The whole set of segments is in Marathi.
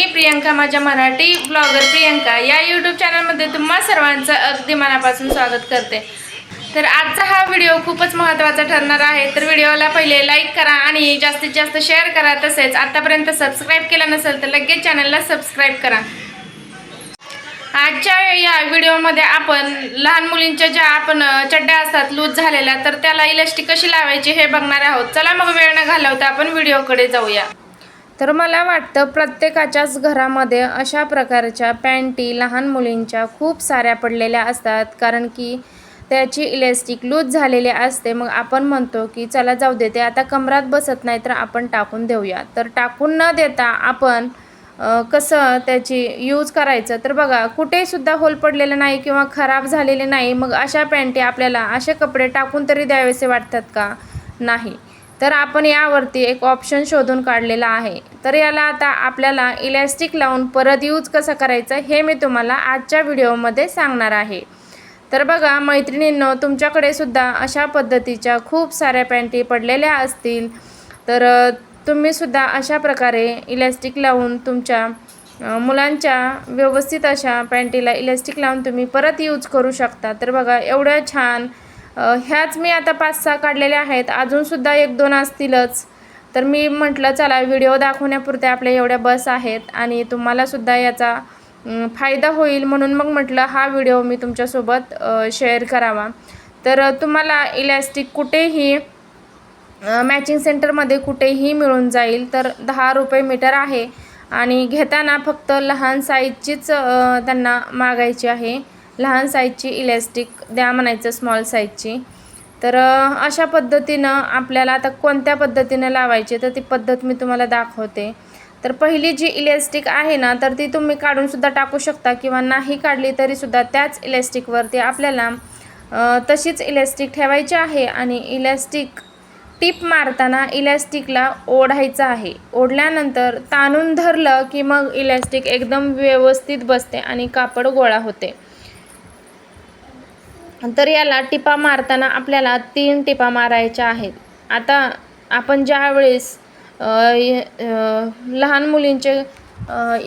मी प्रियंका माझ्या मराठी ब्लॉगर प्रियंका. या यूट्यूब चॅनलमध्ये तुम्हा सर्वांचं अगदी मनापासून स्वागत करते. तर आजचा हा व्हिडिओ खूपच महत्त्वाचा ठरणार आहे. तर व्हिडिओला पहिले लाईक करा आणि जास्तीत जास्त शेअर करा. तसेच आतापर्यंत सबस्क्राईब केलं नसेल तर लगेच चॅनलला सबस्क्राईब करा. आजच्या या व्हिडिओमध्ये आपण लहान मुलींच्या ज्या आपण चड्ड्या असतात लूज झालेल्या तर त्याला इलास्टिक कशी लावायची हे बघणार आहोत. चला मग वेळ न घालवता आपण व्हिडिओकडे जाऊया. तर मला वाटतं प्रत्येकाच्याच घरामध्ये अशा प्रकारच्या पॅन्टी लहान मुलींच्या खूप साऱ्या पडलेल्या असतात. कारण की त्याची इलेस्टिक लूज झालेली असते. मग आपण म्हणतो की चला जाऊ दे ते आता कमरात बसत नाही तर आपण टाकून देऊया. तर टाकून न देता आपण कसं त्याची यूज करायचं? तर बघा कुठेसुद्धा होल पडलेलं नाही किंवा खराब झालेले नाही मग अशा पॅन्टी आपल्याला असे कपडे टाकून तरी द्यावेसे वाटतात का? नाही. तर आपण यावरती एक ऑप्शन शोधून काढलेला आहे. तर याला आता आपल्याला इलॅस्टिक लावून परत यूज कसं करायचं हे मी तुम्हाला आजच्या व्हिडिओमध्ये सांगणार आहे. तर बघा मैत्रिणींनो तुमच्याकडे सुद्धा अशा पद्धतीच्या खूप साऱ्या पॅन्टी पडलेल्या असतील. तर तुम्हीसुद्धा अशा प्रकारे इलॅस्टिक लावून तुमच्या मुलांच्या व्यवस्थित अशा पॅन्टीला इलॅस्टिक लावून तुम्ही परत यूज करू शकता. तर बघा एवढ्या छान ह्याच मी आता पाच सहा काढलेल्या आहेत. अजूनसुद्धा एक दोन असतीलच. तर मी म्हटलं चला व्हिडिओ दाखवण्यापुरते आपल्या एवढ्या बस आहेत आणि तुम्हालासुद्धा याचा फायदा होईल म्हणून मग म्हटलं हा व्हिडिओ मी तुमच्यासोबत शेअर करावा. तर तुम्हाला इलॅस्टिक कुठेही मॅचिंग सेंटरमध्ये कुठेही मिळून जाईल. तर दहा रुपये मीटर आहे आणि घेताना फक्त लहान साईजचीच त्यांना मागायची आहे. लहान साईजची इलॅस्टिक द्या म्हणायचं स्मॉल साईजची तर अशा पद्धतीनं आपल्याला आता कोणत्या पद्धतीनं लावायची तर ती पद्धत मी तुम्हाला दाखवते. तर पहिली जी इलॅस्टिक आहे ना तर ती तुम्ही काढूनसुद्धा टाकू शकता किंवा नाही काढली तरीसुद्धा त्याच इलॅस्टिकवरती आपल्याला तशीच इलॅस्टिक ठेवायची आहे आणि इलॅस्टिक टीप मारताना इलॅस्टिकला ओढायचं आहे. ओढल्यानंतर ताणून धरलं की मग इलॅस्टिक एकदम व्यवस्थित बसते आणि कापड गोळा होते. तर याला टिपा मारताना आपल्याला तीन टिपा मारायच्या आहेत. आता आपण ज्यावेळेस लहान मुलींचे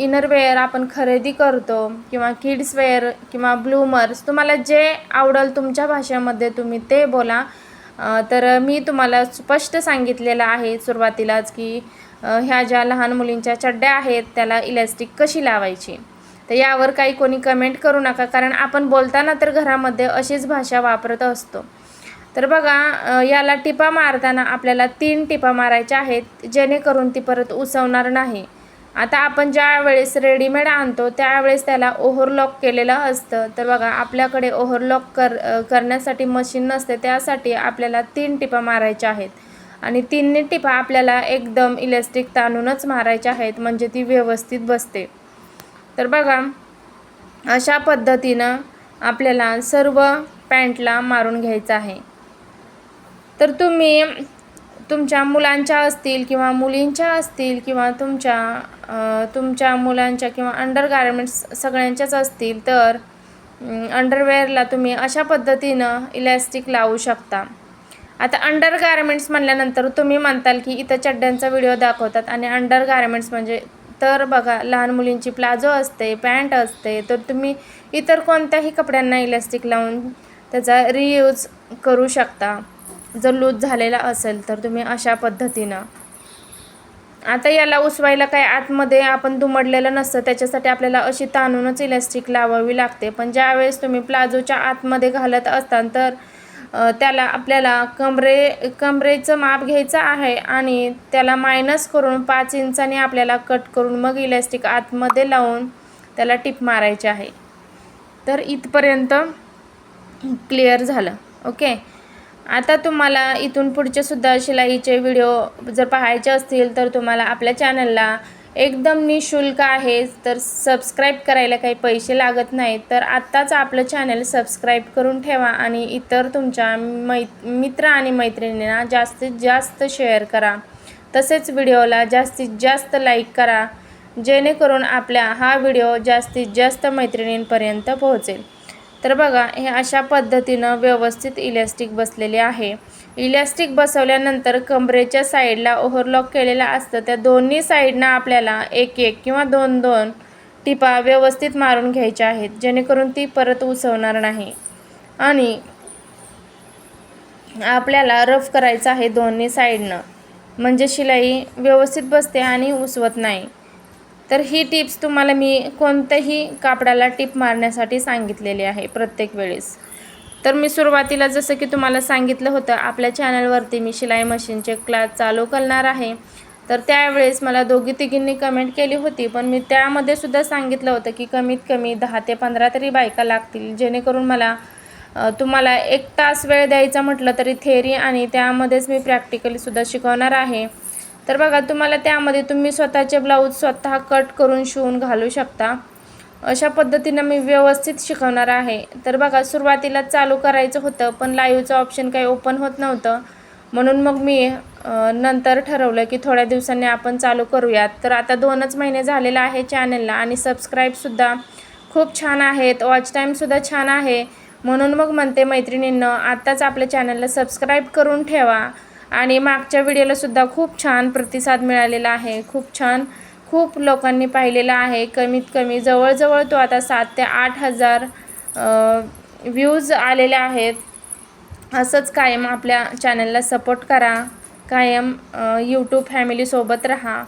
इनरवेअर आपण खरेदी करतो किंवा किड्सवेअर किंवा ब्लूमर्स तुम्हाला जे आवडेल तुमच्या भाषेमध्ये तुम्ही ते बोला. तर मी तुम्हाला स्पष्ट सांगितलेलं आहे सुरुवातीलाच की ह्या ज्या लहान मुलींच्या चड्ड्या आहेत त्याला इलॅस्टिक कशी लावायची? तर यावर काही कोणी कमेंट करू नका. कारण आपण बोलताना तर घरामध्ये अशीच भाषा वापरत असतो. तर बघा याला टिपा मारताना आपल्याला तीन टिपा मारायच्या आहेत जेणेकरून ती परत उसवणार नाही. आता आपण ज्या वेळेस रेडीमेड आणतो त्यावेळेस त्याला ओव्हरलॉक केलेलं असतं. तर बघा आपल्याकडे ओव्हरलॉक कर करण्यासाठी मशीन नसते त्यासाठी आपल्याला तीन टिपा मारायच्या आहेत. आणि तिन्ही टिपा आपल्याला एकदम इलेस्टिक ताणूनच मारायच्या आहेत म्हणजे ती व्यवस्थित बसते. तर बघा अशा पद्धतीनं आपल्याला सर्व पॅन्टला मारून घ्यायचं आहे. तर तुम्ही तुमच्या मुलांच्या असतील किंवा मुलींच्या असतील किंवा तुमच्या तुमच्या मुलांच्या किंवा अंडर गार्मेंट्स सगळ्यांच्याच असतील तर अंडरवेअरला तुम्ही अशा पद्धतीनं इलॅस्टिक लावू शकता. आता अंडर गार्मेंट्स म्हणल्यानंतर तुम्ही म्हणताल की इथं चड्ड्यांचा व्हिडिओ दाखवतात आणि अंडर गार्मेंट्स म्हणजे तर बघा लहान मुलींची प्लाझो असते पॅन्ट असते तर तुम्ही इतर कोणत्याही कपड्यांना इलॅस्टिक लावून त्याचा रियूज करू शकता. जर लूज झालेला असेल तर तुम्ही अशा पद्धतीनं. आता याला उसवायला काय आतमध्ये आपण दुमडलेलं नसतं त्याच्यासाठी आपल्याला अशी ताणूनच इलॅस्टिक लावावी लागते. पण ज्यावेळेस तुम्ही प्लाझोच्या आतमध्ये घालत असताल तर त्याला आपल्याला कमरे कमरेचं माप घ्यायचं आहे आणि त्याला मायनस करून पाच इंचाने आपल्याला कट करून मग इलॅस्टिक आतमध्ये लावून त्याला टिप मारायची आहे. तर इथपर्यंत क्लिअर झालं. ओके आता तुम्हाला इथून पुढचे सुद्धा शिलाईचे व्हिडिओ जर पाहायचे असतील तर तुम्हाला आपल्या चॅनलला एकदम निशुल्क आहे. तर सबस्क्राईब करायला काही पैसे लागत नाहीत तर आत्ताच आपलं चॅनल सबस्क्राईब करून ठेवा आणि इतर तुमच्या मै मित्र आणि मैत्रिणींना जास्तीत जास्त शेअर करा. तसेच व्हिडिओला जास्तीत जास्त लाईक करा जेणेकरून आपल्या हा व्हिडिओ जास्तीत जास्त मैत्रिणींपर्यंत पोहोचेल. तर बघा हे अशा पद्धतीनं व्यवस्थित इलॅस्टिक बसलेले आहे. इलॅस्टिक बसवल्यानंतर कमरेच्या साईडला ओव्हरलॉक केलेलं असतं. त्या दोन्ही साईडनं आपल्याला एक एक किंवा दोन दोन टिपा व्यवस्थित मारून घ्यायच्या आहेत जेणेकरून ती परत उसवणार नाही. आणि आपल्याला रफ करायचं आहे दोन्ही साईडनं. म्हणजे शिलाई व्यवस्थित बसते आणि उसवत नाही. तर ही टिप्स तुम्हाला मी कोणत्याही कापडाला टिप मारण्यासाठी सांगितलेली आहे प्रत्येक वेळेस. तर मी सुरुवातीला जसं की तुम्हाला सांगितलं होतं आपल्या चॅनलवरती मी शिलाई मशीनचे क्लास चालू करणार आहे. तर त्यावेळेस मला दोघी तिघींनी कमेंट केली होती पण मी त्यामध्ये सुद्धा सांगितलं होतं की कमीत कमी दहा ते पंधरा तरी बायका लागतील जेणेकरून मला तुम्हाला एक तास वेळ द्यायचा म्हटलं तरी थेरी आणि त्यामध्येच मी प्रॅक्टिकलीसुद्धा शिकवणार आहे. तर बघा तुम्हाला त्यामध्ये तुम्ही स्वतःचे ब्लाऊज स्वतः कट करून शिवून घालू शकता. अशा पद्धतीनं मी व्यवस्थित शिकवणार आहे. तर बघा सुरुवातीला चालू करायचं होतं पण लाईव्हचं ऑप्शन काही ओपन होत नव्हतं. म्हणून मग मी नंतर ठरवलं की थोड्या दिवसांनी आपण चालू करूयात. तर आता दोनच महिने झालेला आहे चॅनलला आणि सबस्क्राईबसुद्धा खूप छान आहेत. वॉच टाईमसुद्धा छान आहे. म्हणून मग म्हणते मैत्रिणींनं आत्ताच आपल्या चॅनलला सबस्क्राईब करून ठेवा. आणि मागच्या व्हिडिओलासुद्धा खूप छान प्रतिसाद मिळालेला आहे. खूप छान खूप लोकांनी पाहिलेला आहे. कमीत कमी जवळजवळ तो आता सात ते आठ हजार व्ह्यूज आलेले आहेत. असंच कायम आपल्या चॅनलला सपोर्ट करा. कायम यूट्यूब फॅमिलीसोबत राहा.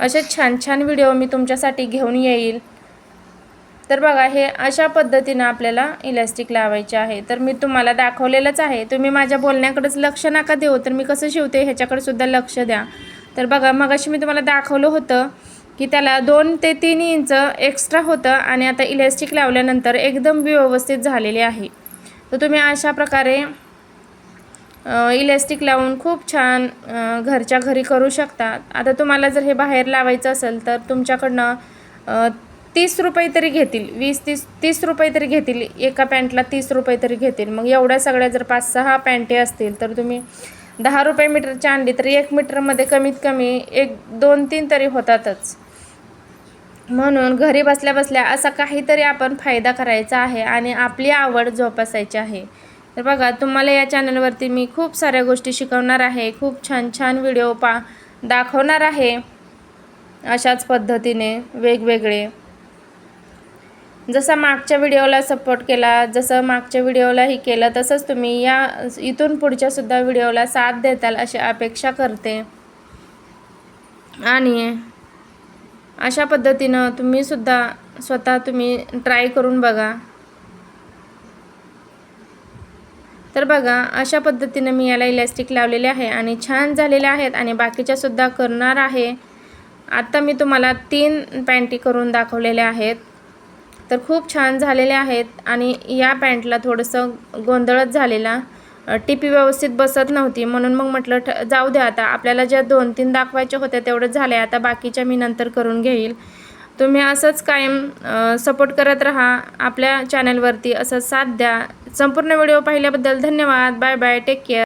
असे छान छान व्हिडिओ मी तुमच्यासाठी घेऊन येईल. तर बघा हे अशा पद्धतीनं आपल्याला इलॅस्टिक लावायचे आहे. तर मी तुम्हाला दाखवलेलंच आहे. तुम्ही माझ्या बोलण्याकडेच लक्ष नका देऊ. तर मी कसं शिवते ह्याच्याकडे सुद्धा लक्ष द्या. तर बघा मगाशी मी तुम्हाला दाखवलं होतं की त्याला दोन ते तीन इंच एक्स्ट्रा होतं आणि आता इलॅस्टिक लावल्यानंतर एकदम व्यवस्थित झालेले आहे. तर तुम्ही अशा प्रकारे इलॅस्टिक लावून खूप छान घरच्या घरी करू शकता. आता तुम्हाला जर हे बाहेर लावायचं असेल तर तुमच्याकडनं तीस रुपये तरी घेतील. वीस तीस तीस रुपये तरी घेतील. एका पॅन्टला तीस रुपये तरी घेतील. मग एवढ्या सगळ्या जर पाच सहा पॅन्टे असतील तर तुम्ही दहा रुपये मीटरची आणली तर एक मीटरमध्ये कमीत कमी एक दोन तीन तरी होतातच. म्हणून घरी बसल्या बसल्या असा काहीतरी आपण फायदा करायचा आहे आणि आपली आवड जोपासायची आहे. तर बघा तुम्हाला या चॅनलवरती मी खूप साऱ्या गोष्टी शिकवणार आहे खूप छान छान व्हिडिओ पा दाखवणार आहे. अशाच पद्धतीने वेगवेगळे जसा मागच्या व्हिडिओला सपोर्ट केला जसं मागच्या व्हिडिओलाही केलं तसंच तुम्ही या इथून पुढच्यासुद्धा व्हिडिओला साथ देताल अशी अपेक्षा करते. आणि अशा पद्धतीनं तुम्हीसुद्धा स्वतः तुम्ही ट्राय करून बघा. तर बघा अशा पद्धतीनं मी याला इलॅस्टिक लावलेले आहे आणि छान झालेले आहेत आणि बाकीच्यासुद्धा करणार आहे. आत्ता मी तुम्हाला तीन पॅन्टी करून दाखवलेल्या आहेत. तर खूप छान झालेले आहेत आणि या पॅन्टला थोडंसं गोंधळच झालेला टिपी व्यवस्थित बसत नव्हती. म्हणून मग म्हटलं ठ जाऊ द्या आता. आपल्याला ज्या दोन तीन दाखवायच्या होत्या तेवढं झालं आता बाकीच्या मी नंतर करून घेईल. तुम्ही असंच कायम सपोर्ट करत राहा. आपल्या चॅनलवरती असं साथ द्या. संपूर्ण व्हिडिओ पाहिल्याबद्दल धन्यवाद. Bye bye. Take care.